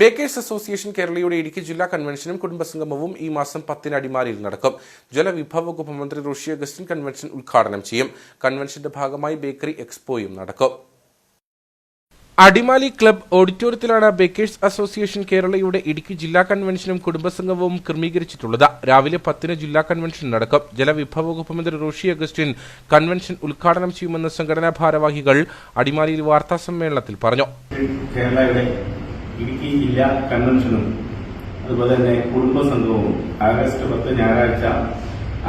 Baker's association കേരളയുടെ ഇടുക്കി ജില്ലാ കൺവെൻഷനും കുടുംബസംഗമവും ഈ മാസം പത്തിന് അടിമാലിയിൽ നടക്കും. ജലവിഭവ വകുപ്പ് മന്ത്രി ഋഷി അഗസ്റ്റിൻ കൺവെൻഷൻ ഉദ്ഘാടനം ചെയ്യും. കൺവെൻഷന്റെ ഭാഗമായി ബേക്കറി എക്സ്പോയും നടക്കും. അടിമാലി ക്ലബ് ഓഡിറ്റോറിയത്തിലാണ് ബേക്കേഴ്സ് അസോസിയേഷൻ കേരളയുടെ ഇടുക്കി ജില്ലാ കൺവെൻഷനും കുടുംബസംഗമവും ക്രമീകരിച്ചിട്ടുള്ളത്. രാവിലെ പത്തിന് ജില്ലാ കൺവെൻഷൻ നടക്കും. ജലവിഭവ വകുപ്പ് മന്ത്രി റോഷി അഗസ്റ്റിൻ കൺവെൻഷൻ ഉദ്ഘാടനം ചെയ്യുമെന്ന് സംഘടനാ ഭാരവാഹികൾ അടിമാലിയിൽ വാർത്താ സമ്മേളനത്തിൽ പറഞ്ഞു. ഇടുക്കി ജില്ലാ കൺവെൻഷനും അതുപോലെ തന്നെ കുടുംബ സംഘവും ആഗസ്റ്റ് പത്ത് ഞായറാഴ്ച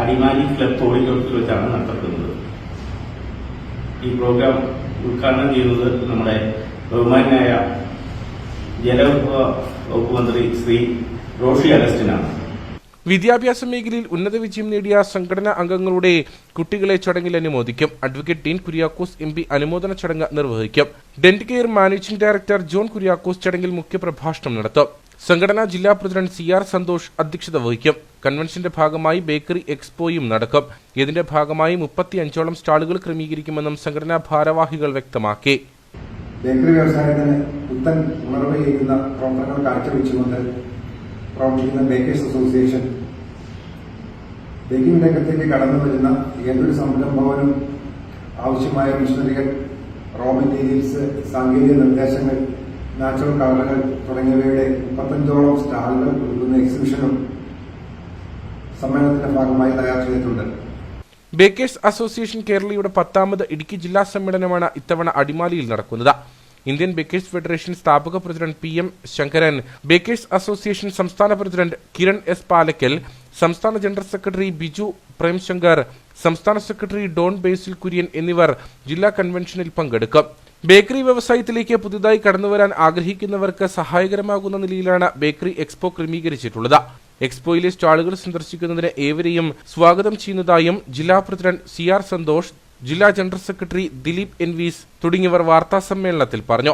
അടിമാലി ക്ലബ് ഓഡിറ്റോറിയത്തിൽ വെച്ചാണ് നടത്തപ്പെടുന്നത് ഈ പ്രോഗ്രാം ഉദ്ഘാടനം ചെയ്യുന്നത് നമ്മുടെ ബഹുമാനായ ജലവിഭവ വകുപ്പ് മന്ത്രി ശ്രീ റോഷി അഗസ്റ്റിനാണ്. വിദ്യാഭ്യാസ മേഖലയിൽ ഉന്നത വിജയം നേടിയ സംഘടനാ അംഗങ്ങളുടെ കുട്ടികളെ ചടങ്ങിൽ അനുമോദിക്കും. Advocate Dean Kuriakose M P അനുമോദന ചടങ്ങ് നിർവഹിക്കും. Dent care managing director John Kuriakose ചടങ്ങിൽ മുഖ്യപ്രഭാഷണം നടത്തും. സംഘടനാ ജില്ലാ പ്രസിഡന്റ് സി ആർ സന്തോഷ് അധ്യക്ഷത വഹിക്കും. കൺവെൻഷന്റെ ഭാഗമായി ബേക്കറി എക്സ്പോയും നടക്കും. ഇതിന്റെ ഭാഗമായി മുപ്പത്തിയഞ്ചോളം സ്റ്റാളുകൾ ക്രമീകരിക്കുമെന്നും സംഘടനാ ഭാരവാഹികൾ വ്യക്തമാക്കി. ബേക്കറി വ്യവസായത്തിന് പുത്തൻ ഉണർവേകുന്ന പ്രവർത്തനങ്ങൾ കാഴ്ചവെച്ചുകൊണ്ട് പ്രവർത്തിക്കുന്ന ബേക്കേഴ്സ് അസോസിയേഷൻ ബേക്കിംഗ് രംഗത്തേക്ക് കടന്നു വരുന്ന ഏതൊരു സംരംഭവനും ആവശ്യമായ മിഷനറികൾ റോ മെറ്റീരിയൽസ് സാങ്കേതിക നിർദ്ദേശങ്ങൾ നാച്ചുറൽ കളറുകൾ തുടങ്ങിയവയുടെ മുപ്പത്തഞ്ചോളം സ്റ്റാളുകൾ കൊടുക്കുന്ന എക്സിബിഷനും സമ്മേളനത്തിന്റെ ഭാഗമായി തയ്യാർ ചെയ്തിട്ടുണ്ട്. ബേക്കേഴ്സ് അസോസിയേഷൻ കേരളയുടെ പത്താമത് ഇടുക്കി ജില്ലാ സമ്മേളനമാണ് ഇത്തവണ അടിമാലിയിൽ നടക്കുന്നത്. ഇന്ത്യൻ ബേക്കേഴ്സ് ഫെഡറേഷൻ സ്ഥാപക president P M Sankaran bakers association സംസ്ഥാന പ്രസിഡന്റ് കിരൺ എസ് പാലക്കൽ സംസ്ഥാന ജനറൽ സെക്രട്ടറി ബിജു പ്രേംശങ്കർ സംസ്ഥാന സെക്രട്ടറി ഡോൺ ബേസിൽ കുര്യൻ എന്നിവർ ജില്ലാ കൺവെൻഷനിൽ പങ്കെടുക്കും. ബേക്കറി വ്യവസായത്തിലേക്ക് പുതുതായി കടന്നുവരാൻ ആഗ്രഹിക്കുന്നവർക്ക് സഹായകരമാകുന്ന നിലയിലാണ് ബേക്കറി എക്സ്പോ ക്രമീകരിച്ചിട്ടുള്ളത്. എക്സ്പോയിലെ സ്റ്റാളുകൾ സന്ദർശിക്കുന്നതിന് ഏവരെയും സ്വാഗതം ചെയ്യുന്നതായും ജില്ലാ പ്രസിഡന്റ് സി ആർ സന്തോഷ് ജില്ലാ ജനറൽ സെക്രട്ടറി ദിലീപ് എൻവീസ് തുടങ്ങിയവർ വാർത്താസമ്മേളനത്തിൽ പറഞ്ഞു